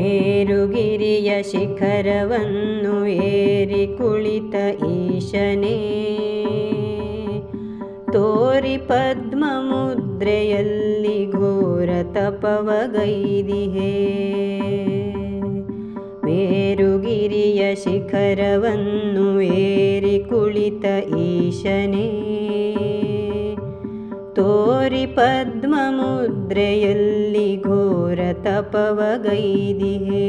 ಮೇರುಗಿರಿಯ ಶಿಖರವನ್ನು ಏರಿ ಕುಳಿತ ಈಶನೇ ತೋರಿ ಪದ್ಮ ಮುದ್ರೆಯಲ್ಲಿ ಘೋರ ತಪವಗೈದಿಹೇ ಮೇರುಗಿರಿಯ ಶಿಖರವನ್ನು ಏರಿ ಕುಳಿತ ಈಶನೇ ತೋರಿ ಪದ್ಮ ಮುದ್ರೆಯಲ್ಲಿ ಘೋರ ತಪವಗೈದಿಹೇ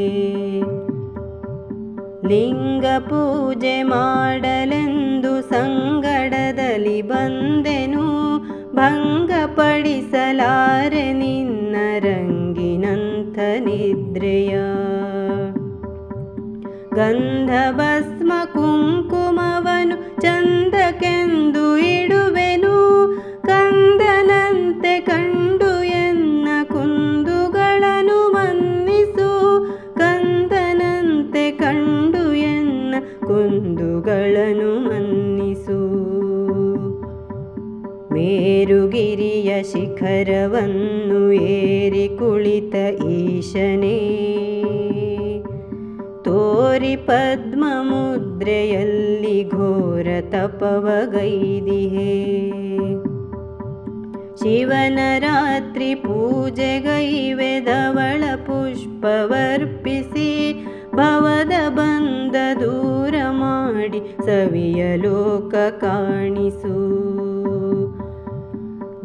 ಲಿಂಗ ಪೂಜೆ ಮಾಡಲೆಂದು ಸಂಗಡದಲ್ಲಿ ಬಂದೆನು ಭಂಗಪಡಿಸಲಾರೆ ನಿನ್ನ ರಂಗಿನಂಥ ನಿದ್ರೆಯ ಗಂಧ ಭಸ್ಮ ಕುಂಕುಮವನು ಚಂದಕ್ಕೆಂದು ಇಡುವೆನು ಕುಂದುಗಳನ್ನು ಮನ್ನಿಸು. ಮೇರುಗಿರಿಯ ಶಿಖರವನ್ನು ಏರಿ ಕುಳಿತ ಈಶನೇ. ತೋರಿ ಪದ್ಮ ಮುದ್ರೆಯಲ್ಲಿ ಘೋರ ತಪವಗೈದಿಹೇ. ಶಿವನ ರಾತ್ರಿ ಪೂಜೆಗೈವೆ ಧವಳ ಮಾಡಿ ಸವಿಯ ಲೋಕ ಕಾಣಿಸು.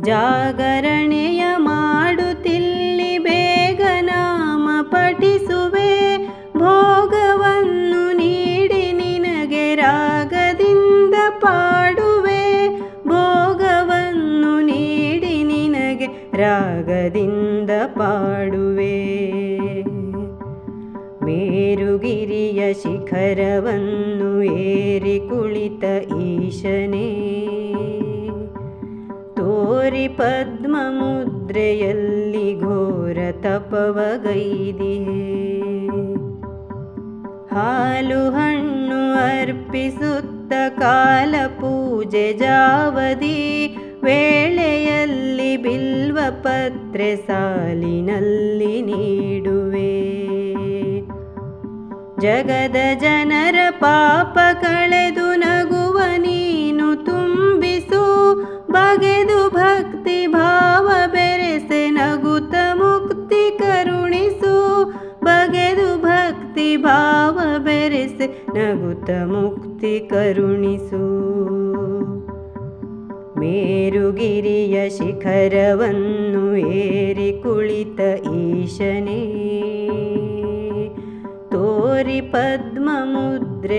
ಜಾಗರಣೆಯ ಮಾಡುತ್ತಿಲ್ಲಿ ಬೇಗ ನಾಮ ಪಠಿಸುವೆ. ಭೋಗವನ್ನು ನೀಡಿ ನಿನಗೆ ರಾಗದಿಂದ ಪಾಡುವೆ. ಭೋಗವನ್ನು ನೀಡಿ ನಿನಗೆ ರಾಗದಿಂದ ಪಾಡುವೆ ಮೇರುಗಿರಿಯ ಶಿಖರವನ್ನು ಏರಿ ಕುಳಿತ ಈಶನೇ. ತೋರಿ ಪದ್ಮ ಮುದ್ರೆಯಲ್ಲಿ ಘೋರ ತಪವಗೈದಿಹೇ ಹಾಲು ಹಣ್ಣು ಅರ್ಪಿಸುತ್ತ ಕಾಲ ಪೂಜೆ ಜಾವದಿ. ವೇಳೆಯಲ್ಲಿ ಬಿಲ್ವ ಪತ್ರೆ ಸಾಲಿನಲ್ಲಿ ನೀಡುವೆ ಜಗದ ಜನರ ಪಾಪ ಕಳೆದು ನಗುವ ನೀನು ತುಂಬಿಸು. ಬಗೆದು ಭಕ್ತಿ ಭಾವ ಬೆರೆಸೆ ನಗುತ ಮುಕ್ತಿ ಕರುಣಿಸು. ಬಗೆದು ಭಕ್ತಿ ಭಾವ ಬೆರೆಸೆ ನಗುತ ಮುಕ್ತಿ ಕರುಣಿಸು. ಮೇರುಗಿರಿಯ ಶಿಖರವನ್ನು ಏರಿ ಕುಳಿತ ಈಶನೇ. ತೋರಿ ಪದ್ಮಮುದ್ರೆಯಲ್ಲಿ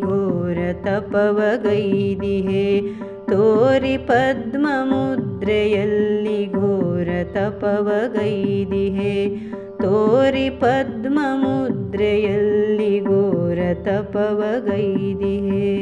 ಘೋರ ತಪವಗೈದಿಹೇ ತೋರಿ ಪದ್ಮಮುದ್ರೆಯಲ್ಲಿ ಘೋರ ತಪವಗೈದಿಹೇ ತೋರಿ ಪದ್ಮಮುದ್ರೆಯಲ್ಲಿ ಘೋರ ತಪವಗೈದಿಹೇ